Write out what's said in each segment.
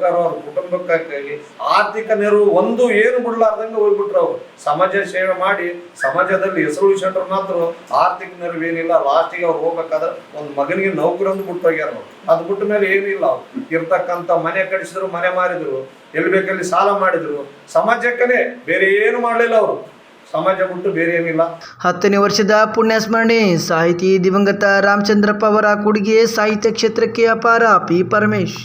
ಕುಟುಂಬಕ್ಕಾರ ಅವ್ರ ಕುಟುಂಬಕ್ಕಾಗಿ ಆರ್ಥಿಕ ನೆರವು ಒಂದು ಏನು ಬಿಡ್ಲಾರ್ದಂಗೆ ಹೋಗ್ಬಿಟ್ರು ಅವ್ರು. ಸಮಾಜ ಸೇವೆ ಮಾಡಿ, ಸಮಾಜದಲ್ಲಿ ಹೆಸರು ಮಾತ್ರ ಆರ್ಥಿಕ ನೆರವು ಏನಿಲ್ಲ ಲಾಸ್ಟಿಗೆ ಅವ್ರು ಹೋಗ್ಬೇಕಾದ್ರೆ ಒಂದು ಮಗನಿಗೆ ನೌಕರಿ ಒಂದು ಬಿಟ್ಟು ಹೋಗ್ಯಾರ ಅದು ಬಿಟ್ಟ ಮೇಲೆ ಏನಿಲ್ಲ ಅವ್ರು. ಇರ್ತಕ್ಕಂಥ ಮನೆ ಕಡಿಸಿದ್ರು ಮನೆ ಮಾರಿದ್ರು, ಎಲ್ಲಿ ಬೇಕಲ್ಲಿ ಸಾಲ ಮಾಡಿದ್ರು. ಸಮಾಜಕ್ಕನೆ ಬೇರೆ ಏನು ಮಾಡಲಿಲ್ಲ ಅವರು. ಸಮಾಜ ಬಿಟ್ಟು ಬೇರೆ ಏನಿಲ್ಲ. ಹತ್ತನೇ ವರ್ಷದ ಪುಣ್ಯ ಸ್ಮರಣೆ ಸಾಹಿತಿ ದಿವಂಗತ ರಾಮಚಂದ್ರಪ್ಪ ಅವರ ಕೊಡುಗೆ ಸಾಹಿತ್ಯ ಕ್ಷೇತ್ರಕ್ಕೆ ಅಪಾರ ಪಿ ಪರಮೇಶ್.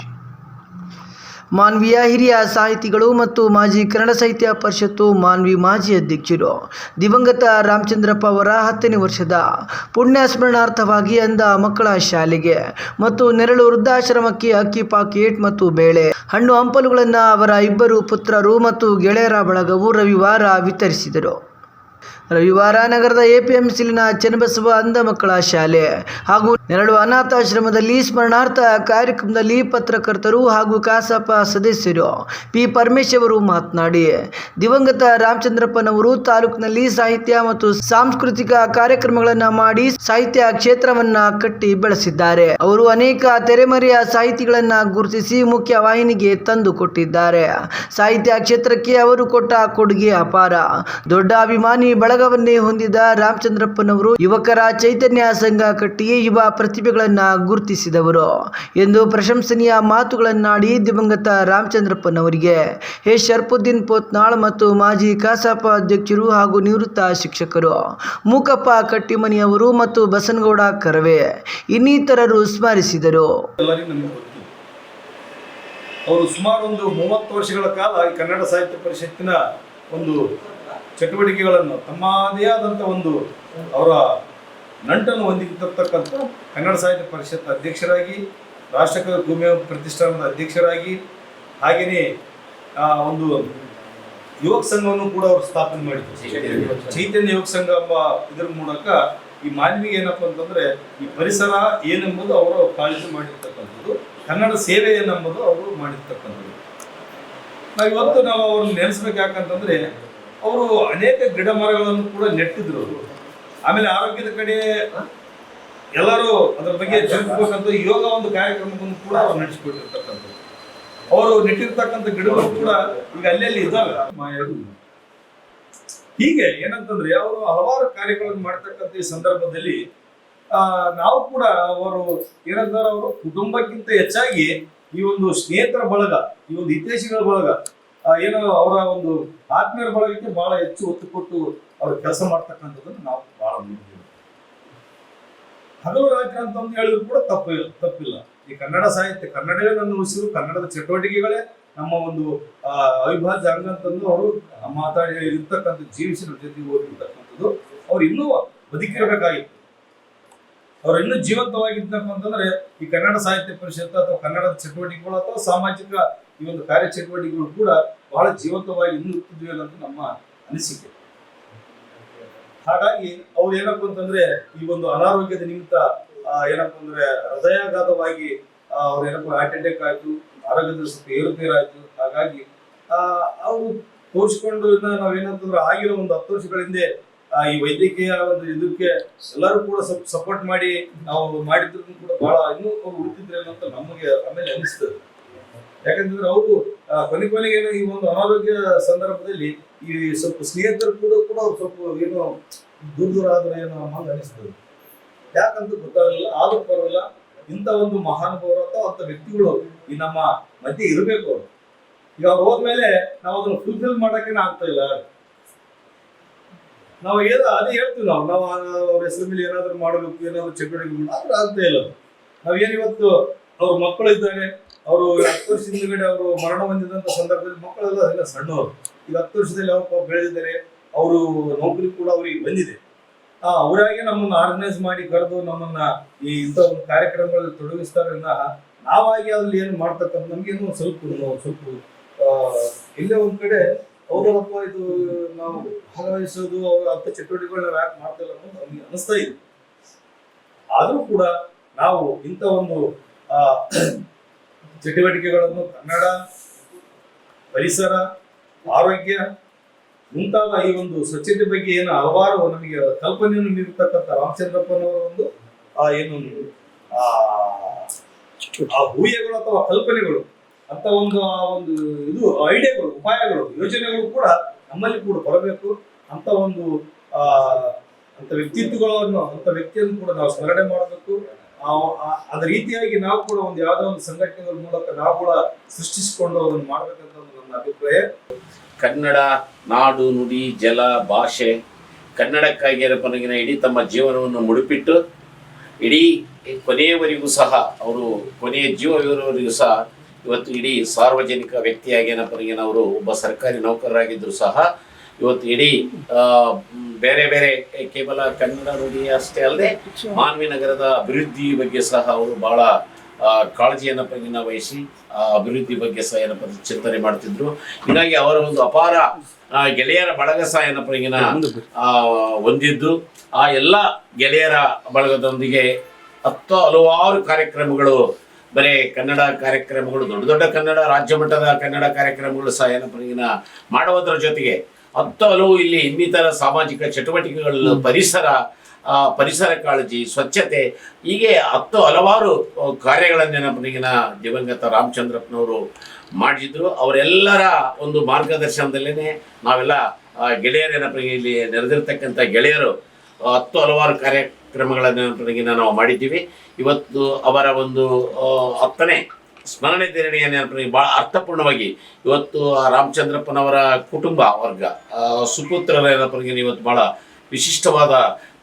ಮಾನ್ವಿಯ ಹಿರಿಯ ಸಾಹಿತಿಗಳು ಮತ್ತು ಮಾಜಿ ಕನ್ನಡ ಸಾಹಿತ್ಯ ಪರಿಷತ್ತು ಮಾನ್ವಿ ಮಾಜಿ ಅಧ್ಯಕ್ಷರು. ದಿವಂಗತ ರಾಮಚಂದ್ರಪ್ಪ ಅವರ ಹತ್ತನೇ ವರ್ಷದ ಪುಣ್ಯ ಸ್ಮರಣಾರ್ಥವಾಗಿ ಅಂದ ಮಕ್ಕಳ ಶಾಲೆಗೆ ಮತ್ತು ನೆರಳು ವೃದ್ಧಾಶ್ರಮಕ್ಕೆ ಅಕ್ಕಿ ಪಾಕೇಟ್ ಮತ್ತು ಬೇಳೆ. ಹಣ್ಣು ಹಂಪಲುಗಳನ್ನು ಅವರ ಇಬ್ಬರು ಪುತ್ರರು ಮತ್ತು ಗೆಳೆಯರ ಬಳಗವು ರವಿವಾರ ವಿತರಿಸಿದರು. ರವಿವಾರ ನಗರದ ಎಪಿಎಂಸಿಲಿನ ಚನ್ನಬಸವ ಅಂಧ ಮಕ್ಕಳ ಶಾಲೆ ಹಾಗೂ ನೆರಳು ಅನಾಥಾಶ್ರಮದಲ್ಲಿ ಸ್ಮರಣಾರ್ಥ ಕಾರ್ಯಕ್ರಮದಲ್ಲಿ ಪತ್ರಕರ್ತರು ಹಾಗೂ ಕಸಾಪ ಸದಸ್ಯರು ಪಿ ಪರಮೇಶ್ ಅವರು ಮಾತನಾಡಿ, ದಿವಂಗತ ರಾಮಚಂದ್ರಪ್ಪನವರು ತಾಲೂಕಿನಲ್ಲಿ ಸಾಹಿತ್ಯ ಮತ್ತು ಸಾಂಸ್ಕೃತಿಕ ಕಾರ್ಯಕ್ರಮಗಳನ್ನು ಮಾಡಿ ಸಾಹಿತ್ಯ ಕ್ಷೇತ್ರವನ್ನ ಕಟ್ಟಿ ಬೆಳೆಸಿದ್ದಾರೆ. ಅವರು ಅನೇಕ ತೆರೆಮರೆಯ ಸಾಹಿತಿಗಳನ್ನ ಗುರುತಿಸಿ ಮುಖ್ಯ ವಾಹಿನಿಗೆ ತಂದು ಕೊಟ್ಟಿದ್ದಾರೆ. ಸಾಹಿತ್ಯ ಕ್ಷೇತ್ರಕ್ಕೆ ಅವರು ಕೊಟ್ಟ ಕೊಡುಗೆ ಅಪಾರ. ದೊಡ್ಡ ಅಭಿಮಾನಿ ಬಳಗವನ್ನೇ ಹೊಂದಿದ ರಾಮಚಂದ್ರಪ್ಪನವರು ಯುವಕರ ಚೈತನ್ಯ ಸಂಘ ಕಟ್ಟಿ ಯುವ ಪ್ರತಿಭೆಗಳನ್ನ ಗುರುತಿಸಿದವರು ಎಂದು ಪ್ರಶಂಸನೀಯ ಮಾತುಗಳನ್ನಾಡಿ ದಿವಂಗತ ರಾಮಚಂದ್ರಪ್ಪನವರಿಗೆ. ಎ. ಶರ್ಪುದ್ದೀನ್ ಪೋತ್ನಾಳ್ ಮತ್ತು ಮಾಜಿ ಕಸಾಪ ಅಧ್ಯಕ್ಷರು ಹಾಗೂ ನಿವೃತ್ತ ಶಿಕ್ಷಕರು ಮೂಕಪ್ಪ ಕಟ್ಟಿಮನಿಯವರು ಮತ್ತು ಬಸನಗೌಡ ಕರವೇ ಇನ್ನಿತರರು ಸ್ಮರಿಸಿದರು. ಅವರು ಸುಮಾರು ಒಂದು ಮೂವತ್ತು ವರ್ಷಗಳ ಕಾಲ ಈ ಕನ್ನಡ ಸಾಹಿತ್ಯ ಪರಿಷತ್ತಿನ ಒಂದು ಚಟುವಟಿಕೆಗಳನ್ನು ತಮ್ಮದೇ ಆದಂಥ ಒಂದು ಅವರ ನಂಟನ್ನು ಹೊಂದಿರ್ತಕ್ಕಂಥ ಕನ್ನಡ ಸಾಹಿತ್ಯ ಪರಿಷತ್ ಅಧ್ಯಕ್ಷರಾಗಿ ರಾಷ್ಟ್ರಕವಿ ಭೂಮಿ ಪ್ರತಿಷ್ಠಾನದ ಅಧ್ಯಕ್ಷರಾಗಿ, ಹಾಗೆಯೇ ಒಂದು ಯುವಕ ಸಂಘವನ್ನು ಕೂಡ ಅವರು ಸ್ಥಾಪನೆ ಮಾಡಿದ್ರು. ಚೈತನ್ಯ ಯುವಕ ಸಂಘ ಎಂಬ ಇದರ ಮೂಲಕ ಈ ಮಾನವಿಗೆ ಏನಪ್ಪ ಅಂತಂದ್ರೆ, ಈ ಪರಿಸರ ಏನೆಂಬುದು ಅವರು ಕಾಳಜಿ ಮಾಡಿರ್ತಕ್ಕಂಥದ್ದು, ಕನ್ನಡ ಸೇವೆ ಏನೆಂಬುದು ಅವರು ಮಾಡಿರ್ತಕ್ಕಂಥದ್ದು. ನಾವು ಇವತ್ತು ನಾವು ಅವ್ರನ್ನ ನೆನೆಸ್ಬೇಕು ಯಾಕಂತಂದ್ರೆ, ಅವರು ಅನೇಕ ಗಿಡ ಮರಗಳನ್ನು ಕೂಡ ನೆಟ್ಟಿದ್ರು ಅವರು. ಆಮೇಲೆ ಆರೋಗ್ಯದ ಕಡೆ ಎಲ್ಲರೂ ಅದರ ಬಗ್ಗೆ ತಿಳ್ಕೊಬೇಕಂತ ಯೋಗ ಒಂದು ಕಾರ್ಯಕ್ರಮವನ್ನು ಕೂಡ ಅವ್ರು ನಡೆಸಿಕೊಟ್ಟಿರ್ತಕ್ಕಂಥದ್ದು. ಅವರು ನೆಟ್ಟಿರ್ತಕ್ಕಂಥ ಗಿಡಗಳು ಕೂಡ ಈಗ ಅಲ್ಲಲ್ಲಿ ಇದ್ದಾವೆ. ಮಾಯಾಗಿ. ಹೀಗೆ ಏನಂತಂದ್ರೆ ಅವರು ಹಲವಾರು ಕಾರ್ಯಗಳನ್ನು ಮಾಡ್ತಕ್ಕಂಥ ಈ ಸಂದರ್ಭದಲ್ಲಿ ಆ ನಾವು ಕೂಡ ಅವರು ಏನಂತಾರೆ ಅವರು ಕುಟುಂಬಕ್ಕಿಂತ ಹೆಚ್ಚಾಗಿ ಈ ಒಂದು ಸ್ನೇಹಿತರ ಬಳಗ ಈ ಒಂದು ಹಿತೈಷಿಗಳ ಬಳಗ ಏನೋ ಅವರ ಒಂದು ಆತ್ಮೀಯರ ಬಳಗಕ್ಕೆ ಬಹಳ ಹೆಚ್ಚು ಒತ್ತು ಕೊಟ್ಟು ಅವರು ಕೆಲಸ ಮಾಡ್ತಕ್ಕಂಥದ್ದನ್ನು ನಾವು ಬಹಳ ನೋಡಿದ್ದೀವಿ ಹಗಲು ರಾತ್ರಿ ಅಂತ ಒಂದು ಹೇಳಿದ್ರು ಕೂಡ ತಪ್ಪಿಲ್ಲ ತಪ್ಪಿಲ್ಲ. ಈ ಕನ್ನಡ ಸಾಹಿತ್ಯ, ಕನ್ನಡವೇ ನನ್ನ ಉಸಿರು, ಕನ್ನಡದ ಚಟುವಟಿಕೆಗಳೇ ನಮ್ಮ ಒಂದು ಅವಿಭಾಜ್ಯ ಅಂಗ ಅಂತಂದು ಅವರು ಮಾತಾಡಿ ಇರ್ತಕ್ಕಂಥ ಜೀವಿಸಿದ ಜೊತೆ ಓದಿರ್ತಕ್ಕಂಥದ್ದು. ಅವ್ರು ಇನ್ನೂ ಬದುಕಿರಬೇಕಾಗಿತ್ತು. ಅವ್ರು ಇನ್ನೂ ಜೀವಂತವಾಗಿದ್ದಪ್ಪ ಅಂತಂದ್ರೆ ಈ ಕನ್ನಡ ಸಾಹಿತ್ಯ ಪರಿಷತ್ ಅಥವಾ ಕನ್ನಡದ ಚಟುವಟಿಕೆಗಳು ಅಥವಾ ಸಾಮಾಜಿಕ ಈ ಒಂದು ಕಾರ್ಯ ಚಟುವಟಿಕೆಗಳು ಕೂಡ ಬಹಳ ಜೀವಂತವಾಗಿ ಇನ್ನೂ ಇರ್ತಿದ್ವಿ ಅನ್ನೋದು ನಮ್ಮ ಅನಿಸಿಕೆ. ಹಾಗಾಗಿ ಅವ್ರು ಏನಪ್ಪ ಅಂತಂದ್ರೆ ಈ ಒಂದು ಅನಾರೋಗ್ಯದ ನಿಮಿತ್ತ ಏನಪ್ಪ ಅಂದ್ರೆ ಹೃದಯಾಘಾತವಾಗಿ ಅವ್ರ ಏನಪ್ಪ ಹಾರ್ಟ್ ಅಟ್ಯಾಕ್ ಆಯ್ತು, ಆರೋಗ್ಯದ ಸ್ವಲ್ಪ ಏರುಪೇರಾಯ್ತು ಹಾಗಾಗಿ ಅವ್ರು ತೋರಿಸ್ಕೊಂಡು ನಾವೇನಂತಂದ್ರೆ ಆಗಿರೋ ಒಂದು ಹತ್ತು ವರ್ಷಗಳ ಹಿಂದೆ ಈ ವೈದ್ಯಕೀಯ ಒಂದು ಇದಕ್ಕೆ ಎಲ್ಲರೂ ಕೂಡ ಸಪೋರ್ಟ್ ಮಾಡಿ ನಾವು ಮಾಡಿದ್ರು ಕೂಡ ಬಹಳ ಇನ್ನೂ ಅವ್ರು ಉಳಿತಿದ್ರೇನೋ ಅಂತ ನಮಗೆ ಆಮೇಲೆ ಅನಿಸ್ತದೆ ಯಾಕಂತಂದ್ರೆ ಅವರು ಕೊನೆ ಕೊನೆಗೆ ಈ ಒಂದು ಅನಾರೋಗ್ಯ ಸಂದರ್ಭದಲ್ಲಿ ಈ ಸ್ವಲ್ಪ ಸ್ನೇಹಿತರು ಕೂಡ ಕೂಡ ಸ್ವಲ್ಪ ಏನೋ ದೂರ ದೂರ ಆದ್ರೆ ಏನೋ ಹಂಗ ಅನಿಸ್ತದೆ ಯಾಕಂತ ಗೊತ್ತಾಗಲಿಲ್ಲ ಆದ್ರೂ ಪರವಾಗಿಲ್ಲ, ಇಂಥ ಒಂದು ಮಹಾನುಭಾವರು ಅಥವಾ ಅಂತ ವ್ಯಕ್ತಿಗಳು ಈ ನಮ್ಮ ಮಧ್ಯೆ ಇರಬೇಕು ಅವರು. ಈಗ ಅವ್ರು ಹೋದ್ಮೇಲೆ ನಾವು ಅದನ್ನ ಫುಲ್ಫಿಲ್ ಮಾಡಕ್ಕೆ ಆಗ್ತಾ ಇಲ್ಲ. ನಾವು ಏನೋ, ಅದೇ ಹೇಳ್ತೀವಿ ನಾವು ನಾವು ಅವ್ರ ಹೆಸರು ಮೇಲೆ ಏನಾದ್ರು ಮಾಡಬೇಕು, ಏನಾದ್ರು ಚಟುವಟಿಕೆ ಆದ್ರೆ ಆಗ್ತಾ ಇಲ್ಲ. ನಾವ್ ಏನಿವತ್ತು ಇವತ್ತು ಅವ್ರ ಮಕ್ಕಳು ಇದ್ದಾರೆ ಅವರು ಹತ್ತು ವರ್ಷ ಹಿಂದ್ಗಡೆ ಅವರು ಮರಣ ಹೊಂದಿದಂತ ಸಂದರ್ಭದಲ್ಲಿ ಮಕ್ಕಳೆಲ್ಲ ಅದೆಲ್ಲ ಸಣ್ಣವರು. ಈಗ ಹತ್ತು ವರ್ಷದಲ್ಲಿ ಅವ್ರು ಬೆಳೆದಿದ್ದಾರೆ. ಅವರು ನೌಕರಿ ಕೂಡ ಅವ್ರಿಗೆ ಬಂದಿದೆ. ಆ ಅವರಾಗೆ ನಮ್ಮನ್ನ ಆರ್ಗನೈಸ್ ಮಾಡಿ ಕರೆದು ನಮ್ಮನ್ನ ಈ ಇಂಥ ಒಂದು ಕಾರ್ಯಕ್ರಮಗಳಲ್ಲಿ ತೊಡಗಿಸ್ತಾರೆ ನಾವಾಗಿ ಅಲ್ಲಿ ಏನು ಮಾಡ್ತಕ್ಕಂಥ ನಮ್ಗೇನೋ ಸ್ವಲ್ಪ ಸ್ವಲ್ಪ ಇಲ್ಲೇ ಒಂದ್ ಕಡೆ ಅವರಪ್ಪ ಇದು ನಾವು ಭಾಗವಹಿಸೋದು ಅವ್ರ ಅಂತ ಚಟುವಟಿಕೆಗಳನ್ನ ಯಾಕೆ ಮಾಡ್ತಿಲ್ಲ ಅನ್ನೋದು ನಮ್ಗೆ ಅನಿಸ್ತಾ ಇದೆ. ಆದ್ರೂ ಕೂಡ ನಾವು ಇಂಥ ಒಂದು ಆ, ಚಟುವಟಿಕೆಗಳನ್ನು ಕನ್ನಡ, ಪರಿಸರ, ಆರೋಗ್ಯ ಮುಂತಾದ ಈ ಒಂದು ಸ್ವಚ್ಛತೆ ಬಗ್ಗೆ ಏನು ಹಲವಾರು ನಮಗೆ ಕಲ್ಪನೆಯನ್ನು ನೀಡತಕ್ಕಂಥ ರಾಮಚಂದ್ರಪ್ಪನವರ ಒಂದು, ಆ, ಏನು ಆ ಊಹೆಗಳು ಅಥವಾ ಕಲ್ಪನೆಗಳು, ಅಂತ ಒಂದು, ಆ, ಒಂದು ಇದು, ಐಡಿಯಾಗಳು, ಉಪಾಯಗಳು, ಯೋಜನೆಗಳು ಕೂಡ ನಮ್ಮಲ್ಲಿ ಕೂಡ ಬರಬೇಕು. ಅಂತ ಒಂದು, ಆ, ಅಂತ ವ್ಯಕ್ತಿತ್ವಗಳನ್ನು, ಅಂತ ವ್ಯಕ್ತಿಯನ್ನು ಕೂಡ ನಾವು ಸ್ಮರಣೆ ಮಾಡಬೇಕು. ಅದ ರೀತಿಯಾಗಿ ನಾವು ಕೂಡ ಒಂದು ಯಾವುದೋ ಒಂದು ಸಂಘಟನೆಗಳ ಮೂಲಕ ನಾವು ಕೂಡ ಸೃಷ್ಟಿಸಿಕೊಂಡು ಅದನ್ನು ಮಾಡ್ಬೇಕಂತ ನನ್ನ ಅಭಿಪ್ರಾಯ. ಕನ್ನಡ, ನಾಡು, ನುಡಿ, ಜಲ, ಭಾಷೆ, ಕನ್ನಡಕ್ಕಾಗಿ ಪನಗಿನ ಇಡೀ ತಮ್ಮ ಜೀವನವನ್ನು ಮುಡುಪಿಟ್ಟು, ಇಡೀ ಕೊನೆಯವರೆಗೂ ಸಹ, ಅವರು ಕೊನೆಯ ಜೀವವಿರುವವರೆಗೂ ಸಹ, ಇವತ್ತು ಇಡೀ ಸಾರ್ವಜನಿಕ ವ್ಯಕ್ತಿಯಾಗಿ ಏನಪ್ಪ ಅವರು ಒಬ್ಬ ಸರ್ಕಾರಿ ನೌಕರರಾಗಿದ್ದರೂ ಸಹ, ಇವತ್ತು ಇಡೀ ಬೇರೆ ಬೇರೆ ಕೇವಲ ಕನ್ನಡ ನುಡಿ ಅಷ್ಟೇ ಅಲ್ಲದೆ ಮಾನ್ವಿ ನಗರದ ಅಭಿವೃದ್ಧಿ ಬಗ್ಗೆ ಸಹ ಅವರು ಬಹಳ ಕಾಳಜಿಯನ್ನು ವಹಿಸಿ ಆ ಅಭಿವೃದ್ಧಿ ಬಗ್ಗೆ ಸಹ ಏನಪ್ಪ ಚಿಂತನೆ ಮಾಡ್ತಿದ್ರು. ಹೀಗಾಗಿ ಅವರ ಒಂದು ಅಪಾರ ಗೆಳೆಯರ ಬಳಗ ಸಹ ಏನಪ್ಪ ಈಗಿನ ಆ, ಹೊಂದಿದ್ದು. ಆ ಎಲ್ಲ ಗೆಳೆಯರ ಬಳಗದೊಂದಿಗೆ ಹತ್ತು ಹಲವಾರು ಕಾರ್ಯಕ್ರಮಗಳು ಬರೀ ಕನ್ನಡ ಕಾರ್ಯಕ್ರಮಗಳು ದೊಡ್ಡ ದೊಡ್ಡ ಕನ್ನಡ ರಾಜ್ಯ ಮಟ್ಟದ ಕನ್ನಡ ಕಾರ್ಯಕ್ರಮಗಳು ಸಹ ಏನಪ್ಪ ಈಗಿನ ಮಾಡುವುದರ ಜೊತೆಗೆ ಹತ್ತು ಹಲವು ಇಲ್ಲಿ ಇನ್ನಿತರ ಸಾಮಾಜಿಕ ಚಟುವಟಿಕೆಗಳು ಪರಿಸರ ಪರಿಸರ ಕಾಳಜಿ ಸ್ವಚ್ಛತೆ ಹೀಗೆ ಹತ್ತು ಹಲವಾರು ಕಾರ್ಯಗಳನ್ನು ಈಗಿನ ದಿವಂಗತ ರಾಮಚಂದ್ರಪ್ಪನವರು ಮಾಡಿದ್ರು. ಅವರೆಲ್ಲರ ಒಂದು ಮಾರ್ಗದರ್ಶನದಲ್ಲೇ ನಾವೆಲ್ಲ ಗೆಳೆಯರ ನೆನಪಿಗೆ ಇಲ್ಲಿ ನೆರೆದಿರ್ತಕ್ಕಂಥ ಗೆಳೆಯರು ಹತ್ತು ಹಲವಾರು ಕಾರ್ಯಕ್ರಮಗಳನ್ನು ನಾವು ಮಾಡಿದ್ದೀವಿ. ಇವತ್ತು ಅವರ ಒಂದು ಹತ್ತನೇ ಸ್ಮರಣೆ ದಿನಣಿಯನ್ನು ಬಹಳ ಅರ್ಥಪೂರ್ಣವಾಗಿ ಇವತ್ತು ರಾಮಚಂದ್ರಪ್ಪನವರ ಕುಟುಂಬ ವರ್ಗ ಸುಪುತ್ರರ ಏನಪ್ಪ ಇವತ್ತು ಬಹಳ ವಿಶಿಷ್ಟವಾದ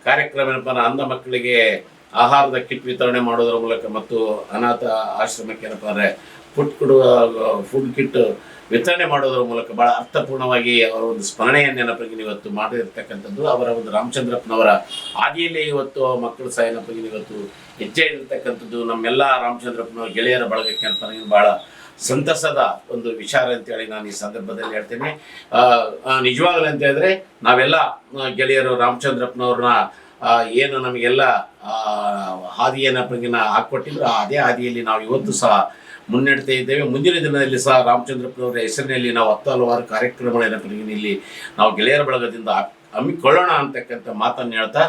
ಕಾರ್ಯಕ್ರಮ ಏನಪ್ಪ ಅಂಧ ಮಕ್ಕಳಿಗೆ ಆಹಾರದ ಕಿಟ್ ವಿತರಣೆ ಮಾಡೋದ್ರ ಮೂಲಕ ಮತ್ತು ಅನಾಥ ಆಶ್ರಮಕ್ಕೆ ಏನಪ್ಪ ಫುಡ್ ಕೊಡುವ ಫುಡ್ ಕಿಟ್ ವಿತರಣೆ ಮಾಡೋದ್ರ ಮೂಲಕ ಬಹಳ ಅರ್ಥಪೂರ್ಣವಾಗಿ ಅವರ ಒಂದು ಸ್ಮರಣೆಯನ್ನು ನೆನಪಿಗೆ ಇವತ್ತು ಮಾಡಿರ್ತಕ್ಕಂಥದ್ದು. ಅವರ ಒಂದು ರಾಮಚಂದ್ರಪ್ಪನವರ ಹಾದಿಯಲ್ಲೇ ಇವತ್ತು ಮಕ್ಕಳ ಸಹ ಏನಪ್ಪಾಗಿ ಇವತ್ತು ಹೆಜ್ಜೆ ಇರತಕ್ಕಂಥದ್ದು ನಮ್ಮೆಲ್ಲ ರಾಮಚಂದ್ರಪ್ಪನವರ ಗೆಳೆಯರ ಬಳಗಕ್ಕೆ ಏನಪ್ಪ ಬಹಳ ಸಂತಸದ ಒಂದು ವಿಚಾರ ಅಂತೇಳಿ ನಾನು ಈ ಸಂದರ್ಭದಲ್ಲಿ ಹೇಳ್ತೇನೆ. ನಿಜವಾಗ್ಲೂ ಅಂತ ಹೇಳಿದ್ರೆ ನಾವೆಲ್ಲ ಗೆಳೆಯರು ರಾಮಚಂದ್ರಪ್ಪನವ್ರನ್ನ ಏನು ನಮಗೆಲ್ಲ ಹಾದಿಯನ್ನ ಹಾಕ್ಕೊಟ್ಟಿದ್ರು ಆ ಅದೇ ಹಾದಿಯಲ್ಲಿ ನಾವು ಇವತ್ತು ಸಹ ಮುನ್ನಡೆತಾ ಇದ್ದೇವೆ. ಮುಂದಿನ ದಿನದಲ್ಲಿ ಸಹ ರಾಮಚಂದ್ರಪ್ಪನವರ ಹೆಸರಿನಲ್ಲಿ ನಾವು ಹತ್ತು ಹಲವಾರು ಕಾರ್ಯಕ್ರಮಗಳನ್ನ ಇಲ್ಲಿ ನಾವು ಗೆಳೆಯರ ಬಳಗದಿಂದ ಹಮ್- ಹಮ್ಮಿಕೊಳ್ಳೋಣ ಅಂತಕ್ಕಂಥ ಮಾತನ್ನು ಹೇಳ್ತಾ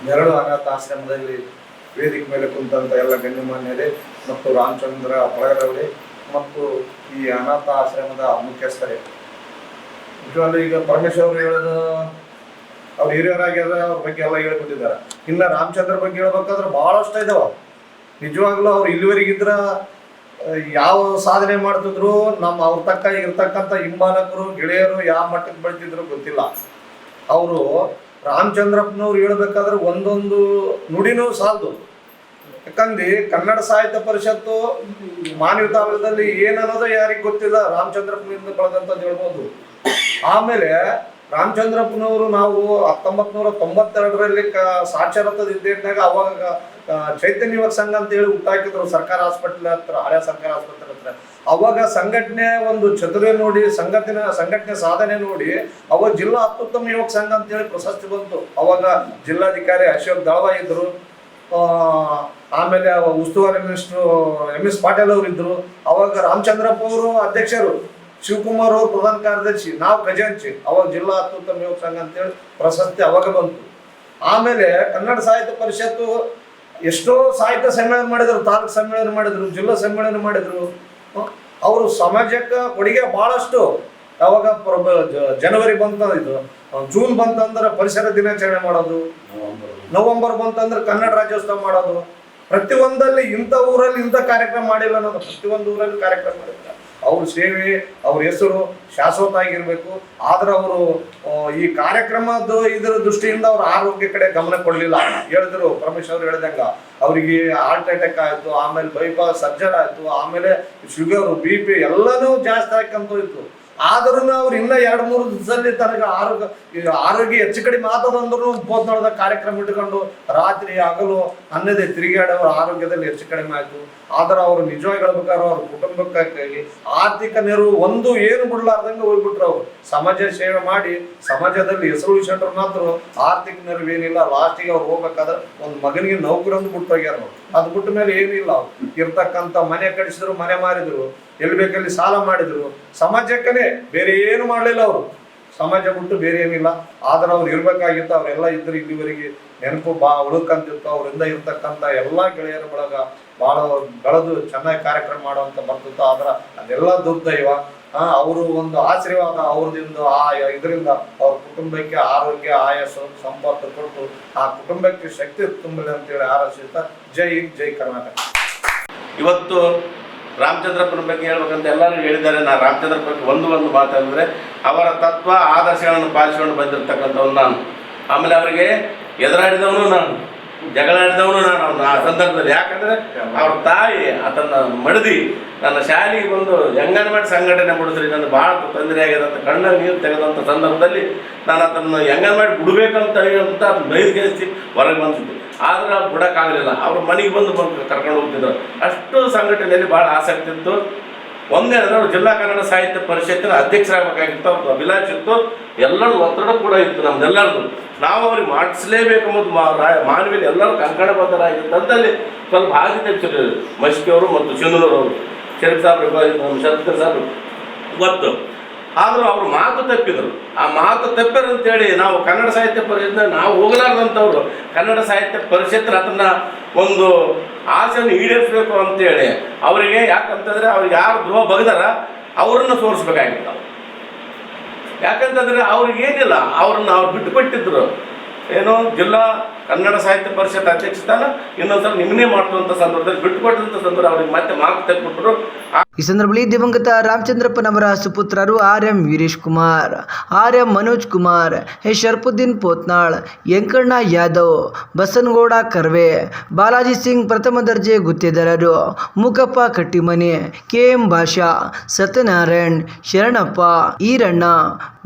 ನೆರಳು ಅನಾಥ ಆಶ್ರಮದಲ್ಲಿ ವೇದಿಕೆ ಮೇಲೆ ಕುಂತಂತ ಎಲ್ಲ ಗಣ್ಯಮಾನ್ಯರೇ ಮತ್ತು ರಾಮಚಂದ್ರ ಬಳಗದವರೇ ಮತ್ತು ಈ ಅನಾಥ ಆಶ್ರಮದ ಮುಖ್ಯಸ್ಥರೇ. ಮುಖ್ಯವಾಗಿ ಈಗ ಪರಮೇಶ್ವರ್ ಹೇಳೋದು ಅವ್ರು ಹಿರಿಯರಾಗ್ಯಾರ ಅವ್ರ ಬಗ್ಗೆ ಎಲ್ಲ ಹೇಳ್ಕೊಟ್ಟಿದ್ದಾರೆ. ಇನ್ನ ರಾಮಚಂದ್ರ ಬಗ್ಗೆ ಹೇಳ್ಬೇಕಾದ್ರೆ ಭಾಳಷ್ಟು ಇದಾವ. ನಿಜವಾಗ್ಲೂ ಅವ್ರು ಇಲ್ಲಿವರೆಗಿದ್ರ ಯಾವ ಸಾಧನೆ ಮಾಡ್ತಿದ್ರು, ನಮ್ಮ ಅವ್ರ ತಕ್ಕ ಇರ್ತಕ್ಕಂಥ ಹಿಂಬಾಲಕರು, ಗೆಳೆಯರು ಯಾವ ಮಟ್ಟಕ್ಕೆ ಬೆಳಿತಿದ್ರು ಗೊತ್ತಿಲ್ಲ. ಅವರು ರಾಮಚಂದ್ರಪ್ಪನವ್ರು ಹೇಳ್ಬೇಕಾದ್ರೆ ಒಂದೊಂದು ನುಡಿನೂ ಸಾಲದು. ಯಾಕಂದ್ರೆ ಕನ್ನಡ ಸಾಹಿತ್ಯ ಪರಿಷತ್ತು ಮಾನವ ತಾಲೂಕದಲ್ಲಿ ಏನನ್ನೋದು ಯಾರಿಗೆ ಗೊತ್ತಿಲ್ಲ, ರಾಮಚಂದ್ರಪ್ಪನಿಂದ ಕಳೆದಂತ ಹೇಳ್ಬೋದು. ಆಮೇಲೆ ರಾಮಚಂದ್ರಪ್ಪನವರು ನಾವು ಹತ್ತೊಂಬತ್ ನೂರ ತೊಂಬತ್ತೆರಡರಲ್ಲಿ ಕ ಸಾಕ್ಷರತಾ ಇದ್ದೇಟ್ನಾಗ ಅವಾಗ ಚೈತನ್ಯ ಯುವಕ ಸಂಘ ಅಂತ ಹೇಳಿ ಹುಟ್ಟಾಕಿದ್ರು ಸರ್ಕಾರ ಹಾಸ್ಪಿಟಲ್ ಹತ್ರ ಹಳೆ ಸರ್ಕಾರ ಆಸ್ಪತ್ರೆ ಹತ್ರ. ಅವಾಗ ಸಂಘಟನೆ ಒಂದು ಚತುರ್ಯ ನೋಡಿ, ಸಂಘಟನೆ ಸಂಘಟನೆ ಸಾಧನೆ ನೋಡಿ, ಅವಾಗ ಜಿಲ್ಲಾ ಅತ್ಯುತ್ತಮ ಯುವಕ ಸಂಘ ಅಂತ ಹೇಳಿ ಪ್ರಶಸ್ತಿ ಬಂತು. ಅವಾಗ ಜಿಲ್ಲಾಧಿಕಾರಿ ಅಶೋಕ್ ದಳವ ಇದ್ರು ಆಮೇಲೆ ಉಸ್ತುವಾರಿ ಮಿನಿಸ್ಟ್ರು ಎಂ ಎಸ್ ಪಾಟೀಲ್ ಅವರು ಇದ್ರು. ಅವಾಗ ರಾಮಚಂದ್ರಪ್ಪ ಅವರು ಅಧ್ಯಕ್ಷರು. ಶಿವಕುಮಾರ್ ಅವರು ಪ್ರಧಾನ ಕಾರ್ಯದರ್ಶಿ ನಾವು ಖಜಾಂಚಿ ಅವಾಗ ಜಿಲ್ಲಾ ಅತ್ಯುತ್ತಮ ಯುವಕ ಸಂಘ ಅಂತೇಳಿ ಪ್ರಶಸ್ತಿ ಅವಾಗ ಬಂತು. ಆಮೇಲೆ ಕನ್ನಡ ಸಾಹಿತ್ಯ ಪರಿಷತ್ತು ಎಷ್ಟೋ ಸಾಹಿತ್ಯ ಸಮ್ಮೇಳನ ಮಾಡಿದ್ರು ತಾಲೂಕು ಸಮ್ಮೇಳನ ಮಾಡಿದ್ರು ಜಿಲ್ಲಾ ಸಮ್ಮೇಳನ ಮಾಡಿದ್ರು. ಅವರು ಸಮಾಜಕ್ಕೆ ಕೊಡುಗೆ ಬಹಳಷ್ಟು. ಯಾವಾಗ ಜನವರಿ ಬಂತ ಇದು ಜೂನ್ ಬಂತಂದ್ರೆ ಪರಿಸರ ದಿನಾಚರಣೆ ಮಾಡೋದು. ನವೆಂಬರ್ ಬಂತಂದ್ರೆ ಕನ್ನಡ ರಾಜ್ಯೋತ್ಸವ ಮಾಡೋದು. ಪ್ರತಿಯೊಂದಲ್ಲಿ ಇಂಥ ಊರಲ್ಲಿ ಇಂಥ ಕಾರ್ಯಕ್ರಮ ಮಾಡಿಲ್ಲ ಅನ್ನೋದು ಪ್ರತಿಯೊಂದು ಊರಲ್ಲಿ ಕಾರ್ಯಕ್ರಮ ಮಾಡಿಲ್ಲ. ಅವ್ರ ಸೇವೆ, ಅವ್ರ ಹೆಸರು ಶಾಶ್ವತ ಆಗಿರ್ಬೇಕು ಆದ್ರೆ ಅವರು ಈ ಕಾರ್ಯಕ್ರಮದ ಇದರ ದೃಷ್ಟಿಯಿಂದ ಅವ್ರ ಆರೋಗ್ಯ ಕಡೆ ಗಮನ ಕೊಡ್ಲಿಲ್ಲ. ಹೇಳಿದ್ರು ಪರಮೇಶ್ ಅವ್ರು ಹೇಳ್ದಂಗ, ಅವರಿಗೆ ಹಾರ್ಟ್ ಅಟ್ಯಾಕ್ ಆಯ್ತು, ಆಮೇಲೆ ಬೈಪಾಸ್ ಸರ್ಜರಿ ಆಯ್ತು, ಆಮೇಲೆ ಶುಗರ್ ಬಿ ಪಿ ಎಲ್ಲನೂ ಜಾಸ್ತಿ ಆಯ್ಕೊಂತ ಇತ್ತು ಆದ್ರೂ ಅವ್ರು ಇನ್ನ ಎರಡ್ ಮೂರು ದಿವಸದಲ್ಲಿ ತನಗೆ ಆರೋಗ್ಯ ಆರೋಗ್ಯ ಹೆಚ್ಚು ಕಡಿಮೆ ಆತದಂದ್ರು ಇಪ್ಪತ್ನಾಳದ ಕಾರ್ಯಕ್ರಮ ಇಟ್ಕೊಂಡು ರಾತ್ರಿ ಹಗಲು ಅನ್ನದೇ ತಿರುಗಾಡಿ ಅವ್ರ ಆರೋಗ್ಯದಲ್ಲಿ ಹೆಚ್ಚು ಕಡಿಮೆ ಆಯ್ತು. ಆದ್ರೆ ಅವ್ರು ನಿಜವಾಗಿ ಹೇಳ್ಬೇಕಾದ್ರೆ ಅವ್ರ ಕುಟುಂಬಕ್ಕಾಗಿ ಆರ್ಥಿಕ ನೆರವು ಒಂದು ಏನು ಬಿಡ್ಲಾರ್ದಂಗೆ ಹೋಗ್ಬಿಟ್ರು ಅವ್ರು. ಸಮಾಜ ಸೇವೆ ಮಾಡಿ, ಸಮಾಜದಲ್ಲಿ ಹೆಸರು ಉಳಿಸ್ಕೊಂಡ್ರು ಮಾತ್ರ ಆರ್ಥಿಕ ನೆರವು ಏನಿಲ್ಲ. ಲಾಸ್ಟಿಗೆ ಅವ್ರು ಹೋಗ್ಬೇಕಾದ್ರೆ ಒಂದು ಮಗನಿಗೆ ನೌಕರಿ ಬಿಟ್ಟು ಹೋಗ್ಯಾರ ಅದ್ ಅದು ಬಿಟ್ಟ ಮೇಲೆ ಏನಿಲ್ಲ ಅವ್ರು. ಇರ್ತಕ್ಕಂಥ ಮನೆ ಕಡಿಸಿದ್ರು ಮನೆ ಮಾರಿದ್ರು. ಎಲ್ಲಿ ಬೇಕಲ್ಲಿ ಸಾಲ ಮಾಡಿದ್ರು. ಸಮಾಜಕ್ಕನೇ ಬೇರೆ ಏನು ಮಾಡಲಿಲ್ಲ ಅವರು. ಸಮಾಜ ಬಿಟ್ಟು ಬೇರೆ ಏನಿಲ್ಲ. ಆದ್ರೆ ಅವ್ರು ಇರ್ಬೇಕಾಗಿತ್ತು. ಅವರೆಲ್ಲ ಇದ್ರು ಇಲ್ಲಿವರೆಗೆ. ನೆನಪು ಬಾ, ಉಳ್ಕಂತಿತ್ತು. ಅವರಿಂದ ಇರ್ತಕ್ಕಂಥ ಎಲ್ಲಾ ಗೆಳೆಯರ ಬಳಗ ಬಹಳ ಬೆಳೆದು ಚೆನ್ನಾಗಿ ಕಾರ್ಯಕ್ರಮ ಮಾಡುವಂತ ಬರ್ತಿತ್ತು. ಆದ್ರೆ ಅದೆಲ್ಲ ದುರ್ದೈವ. ಅವರು ಒಂದು ಆಶೀರ್ವಾದ ಅವ್ರದಿಂದ, ಆ ಇದರಿಂದ ಅವ್ರ ಕುಟುಂಬಕ್ಕೆ ಆರೋಗ್ಯ ಆಯಸ್ಸು ಸಂಪತ್ತು ಕೊಟ್ಟು ಆ ಕುಟುಂಬಕ್ಕೆ ಶಕ್ತಿ ತುಂಬಲಿ ಅಂತೇಳಿ ಆರೈಸುತ್ತಾ ಜೈ ಜೈ ಕರ್ನಾಟಕ. ಇವತ್ತು ರಾಮಚಂದ್ರಪ್ಪನ ಬಗ್ಗೆ ಹೇಳ್ಬೇಕಂತ ಎಲ್ಲರೂ ಹೇಳಿದ್ದಾರೆ. ನಾನು ರಾಮಚಂದ್ರ ಬಗ್ಗೆ ಒಂದು ಒಂದು ಮಾತಂದರೆ ಅವರ ತತ್ವ, ಆದರ್ಶಗಳನ್ನು ಪಾಲಿಸಿಕೊಂಡು ಬಂದಿರತಕ್ಕಂಥವ್ನು ನಾನು. ಆಮೇಲೆ ಅವರಿಗೆ ಎದುರಾಡಿದವನು ನಾನು, ಜಗಳಾಡಿದವನು ನಾನು ಅವ್ನ ಆ ಸಂದರ್ಭದಲ್ಲಿ. ಯಾಕಂದ್ರೆ ಅವ್ರ ತಾಯಿ ಅದನ್ನು ಮಡದಿ, ನನ್ನ ಶಾಲೆಗೆ ಬಂದು ಅಂಗನವಾಡಿ ಸಂಘಟನೆ ಬಿಡಿಸ್ರಿ ನನ್ನ ಭಾಳ ತೊಂದರೆ ಆಗಿದಂತ ಅಂತ ನೀರು ತೆಗೆದಂಥ ಸಂದರ್ಭದಲ್ಲಿ ನಾನು ಅದನ್ನು ಮಾಡಿ ಬಿಡ್ಬೇಕಂತ ಅಂತ ಬೈದ್ಗೆಸಿ ಹೊರಗೆ ಬಂದಿದ್ದೆ. ಆದ್ರೆ ಬಿಡೋಕ್ಕಾಗಲಿಲ್ಲ. ಅವ್ರ ಮನೆಗೆ ಬಂದು ಬಂದು ಕರ್ಕೊಂಡು ಹೋಗ್ತಿದ್ರು. ಅಷ್ಟು ಸಂಘಟನೆಯಲ್ಲಿ ಭಾಳ ಆಸಕ್ತಿ ಇತ್ತು ಒಂದೇ ಅಂದ್ರೆ ಜಿಲ್ಲಾ ಕನ್ನಡ ಸಾಹಿತ್ಯ ಪರಿಷತ್ತಿನ ಅಧ್ಯಕ್ಷರಾಗಬೇಕಾಗಿತ್ತು. ಅವ್ರದ್ದು ಅಭಿಲಾಷಿತ್ತು ಎಲ್ಲರೂ ಒತ್ತಡ ಕೂಡ ಇತ್ತು ನಮ್ದೆಲ್ಲರದು. ನಾವು ಅವ್ರಿಗೆ ಮಾಡಿಸ್ಲೇಬೇಕು ಅನ್ನೋದು ಮಾ ಎಲ್ಲರೂ ಕಂಕಣಬದ್ಧರಾಗಿತ್ತು ಕಂಕಣಬದ್ಧರಾಗಿದ್ದಂತಲ್ಲಿ ಸ್ವಲ್ಪ ಆಗಿದೆ ಮಸ್ಕಿಯವರು ಮತ್ತು ಚಿನ್ನೂರವರು ಶರತ್ ಸಾಬ್ರು ಶರತ್ ಸಾಬ್ರು. ಗೊತ್ತು. ಆದರೂ ಅವರು ಮಾತು ತಪ್ಪಿದರು. ಆ ಮಾತು ತಪ್ಪಿರಂತೇಳಿ ನಾವು ಕನ್ನಡ ಸಾಹಿತ್ಯ ಪರಿಷತ್ ನಾವು ಹೋಗಲಾರ್ದಂಥವ್ರು, ಕನ್ನಡ ಸಾಹಿತ್ಯ ಪರಿಷತ್ ಅದನ್ನು ಒಂದು ಆಸೆಯನ್ನು ಈಡೇರಿಸಬೇಕು ಅಂತೇಳಿ ಅವರಿಗೆ ಯಾಕಂತಂದರೆ ಅವ್ರಿಗೆ ಯಾರು ದ್ರೋಹ ಬಗ್ದಾರ ಅವರನ್ನು ಸೋರಿಸ್ಬೇಕಾಗಿತ್ತು ಯಾಕಂತಂದರೆ ಅವ್ರಿಗೆ ಏನಿಲ್ಲ ಅವ್ರನ್ನ ಅವ್ರು ಬಿಟ್ಟು ಕೊಟ್ಟಿದ್ರು ಏನು ಜಿಲ್ಲಾ ಕನ್ನಡ ಸಾಹಿತ್ಯ ಪರಿಷತ್ ಅಧ್ಯಕ್ಷ ಸ್ಥಾನ, ಇನ್ನೊಂದ್ಸಲ ನಿಮ್ಮನ್ನೇ ಮಾಡುವಂತ ಸಂದರ್ಭದಲ್ಲಿ ಬಿಟ್ಟು ಕೊಟ್ಟಂಥ ಸಂದರ್ಭ ಅವ್ರಿಗೆ ಮತ್ತೆ ಮಾತು ತೆಗೆದ್ಬಿಟ್ರು ಈ ಸಂದರ್ಭದಲ್ಲಿ ದಿವಂಗತ ರಾಮಚಂದ್ರಪ್ಪನವರ ಸುಪುತ್ರರು R M Veeresh Kumar, R M Manoj Kumar S Sharfuddin Pothnal, Venkanna Yadav, Basanagouda Karve, Balaji Singh ಪ್ರಥಮ ದರ್ಜೆ ಗುತ್ತೇದಾರರು, ಮುಕಪ್ಪ ಕಟ್ಟಿಮನೆ ಕೆ ಎಂ ಭಾಷಾ, ಸತ್ಯನಾರಾಯಣ್, ಶರಣಪ್ಪ, ಈರಣ್ಣ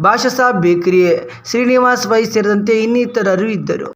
ಭಾಷಾ ಸಾಬ್ ಬೇಕರಿ, ಶ್ರೀನಿವಾಸ್ ವೈ ಸೇರಿದಂತೆ ಇನ್ನಿತರರು ಇದ್ದರು.